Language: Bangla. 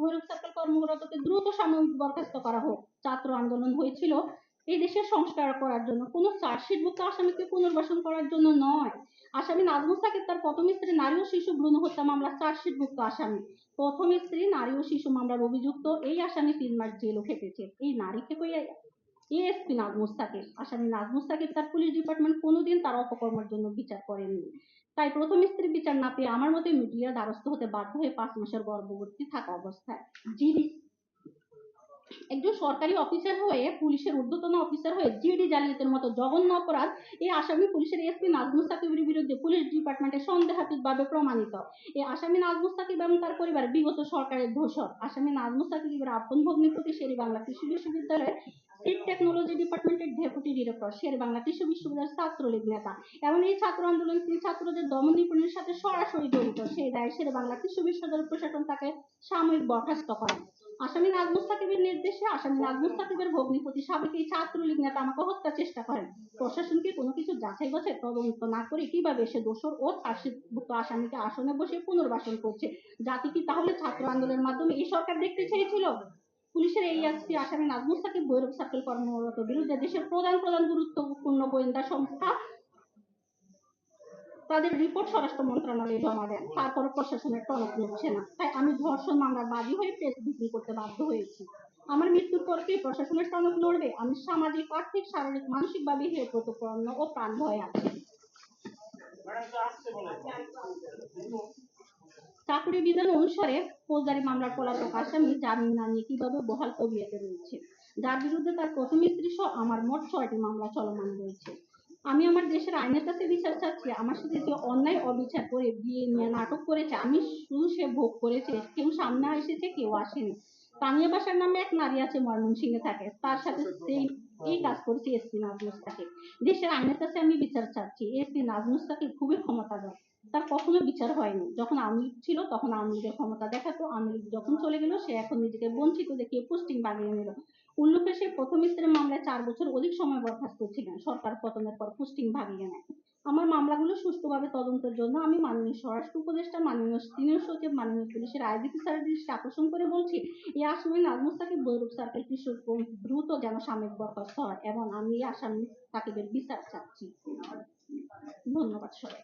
ভৈরব কর্মরতকে দ্রুত সাময়িক বরখাস্ত করা হোক। ছাত্র আন্দোলন হয়েছিল এই দেশের সংস্কার করার জন্য। চার্জশিটভুক্ত আসামিকে পুনর্বাসন করার জন্য নয়। আসামি নাজমুল সাকিব তার প্রথম স্ত্রী নারী ও শিশু ভ্রূণ হত্যা চার্জশিটভুক্ত আসামি। প্রথম স্ত্রী নারী ও শিশু মামলার অভিযুক্ত এই আসামি তিন মাস জেলও খেটেছে। এই নারীকে কইয়া এএসপি নাজমুল সাকিব আসামি নাজমুল সাকিব তার পুলিশ ডিপার্টমেন্ট কোনোদিন তার অপকর্মের জন্য বিচার করেননি তাই প্রথম স্ত্রীর বিচার না পেয়ে আমার মতে মিডিয়ার দ্বারস্থ হতে বাধ্য হয়ে পাঁচ মাসের গর্ভবতী থাকা অবস্থায়। জিডি একজন সরকারি অফিসার হয়ে পুলিশের ঊর্ধ্বতন অফিসার হয়ে জিডি জালিয়াতের মতো জঘন্য অপরাধ এই আসামি পুলিশের এসপি নাজমুল সাকিবের বিরুদ্ধে পুলিশ ডিপার্টমেন্টে সন্দেহাতীতভাবে প্রমাণিত। এই আসামি নাজমুল সাকিব এবং তার পরিবার বিগত সরকারের ধূসর আসামি নাজমুল সাকিবের আপন ভগ্নিপতি শেরি বাংলা কৃষি বিশ্ববিদ্যালয়ের সিট টেকনোলজি ডিপার্টমেন্টের ডেপুটি ডিরেক্টর শের বাংলা কৃষি বিশ্ববিদ্যালয়ের ছাত্রলীগ নেতা। এবং এই ছাত্র আন্দোলন তিনি ছাত্রদের দমন নিপীড়নের সাথে সরাসরি জড়িত। সেই দায় শের বাংলা কৃষি বিশ্ববিদ্যালয় প্রশাসন তাকে সাময়িক বরখাস্ত করে। আসামি নাজমুল সাকিবের নির্দেশে আসামি নাজমুল সাকিবের ভগ্নিপতি সাবেক এই ছাত্রলীগ নেতা আমাকে হত্যার চেষ্টা করেন। প্রশাসনকে কোনো কিছু যাচাই বাছাই তদন্ত না করে কীভাবে সে দোষর ও চার্জশিটভুক্ত আসামিকে আসনে বসে পুনর্বাসন করছে? জাতি কি তাহলে ছাত্র আন্দোলনের মাধ্যমে এই সরকার দেখতে চেয়েছিল? পুলিশের এই এসপি আসামি নাজমুল সাকিব ভৈরব সার্কেল কর্মরত বিরুদ্ধে দেশের প্রধান প্রধান গুরুত্বপূর্ণ গোয়েন্দা সংস্থা তাদের রিপোর্ট স্বরাষ্ট্র মন্ত্রণালয়ে জমা দেন। তারপরে প্রশাসনের টনক নড়ছে না। তাই আমি ধর্ষণ মামলার বাদী হয়ে প্রেস বিক্রি করতে বাধ্য হয়েছি। আমার মৃত্যুর পর কি প্রশাসনের টনক নড়বে আমি সামাজিক, আর্থিক, শারীরিক, মানসিকভাবে হেয়প্রতপন্ন ও প্রাণ ভয়ে আছি। চাকরি বিধান অনুসারে ফৌজদারি মামলার পলাতক আসামি জামিন না নিয়ে কীভাবে বহাল তবিয়তে রয়েছে? যার বিরুদ্ধে তার প্রথম স্ত্রী সহ আমার মোট ছয়টি মামলা চলমান রয়েছে। আমি আমার দেশের আইনের কাছে বিচার চাচ্ছি, আমার সাথে যে অন্যায় অবিচার করে বিয়ে নিয়ে নাটক করেছে, আমি শুধু সে ভোগ করেছে, কেউ সামনে এসেছে, কেউ আসেনি। তানিয়া বাসার নামে এক নারী আছে ময়মনসিংহে থাকে। তার সাথে সেই, এই কাজ করেছে এসপি নাজমুস সাকিব দেশের আইনের কাছে আমি বিচার চাচ্ছি। এসপি নাজমুস সাকিব খুবই ক্ষমতাধর। তার কখনো বিচার হয়নি। যখন লীগ ছিল, তখন আওয়ামী ক্ষমতা দেখাতো আওয়ামী যখন চলে গেল, সে এখন নিজেকে বঞ্চিত দেখিয়ে পোস্টিং বানিয়ে নিল। উল্লেখ্য সে প্রথম স্ত্রীর মামলায় চার বছর অধিক সময় বরখাস্ত ছিলেন। সরকার পতনের পর পোস্টিং ভাগিয়ে নেয়। আমার মামলাগুলো সুষ্ঠুভাবে তদন্তের জন্য আমি মাননীয় স্বরাষ্ট্র উপদেষ্টা, মাননীয় সিনিয়র সচিব, মাননীয় পুলিশের আইজিপি স্যারের দৃষ্টি আকর্ষণ করে বলছি, এই আসামি নাজমুস সাকিব বৈরব সার্কেল কিশোর দ্রুত যেন সাময়িক বরখাস্ত হয় এবং আমি এই আসামি সাকিবের বিচার চাচ্ছি। ধন্যবাদ সবাই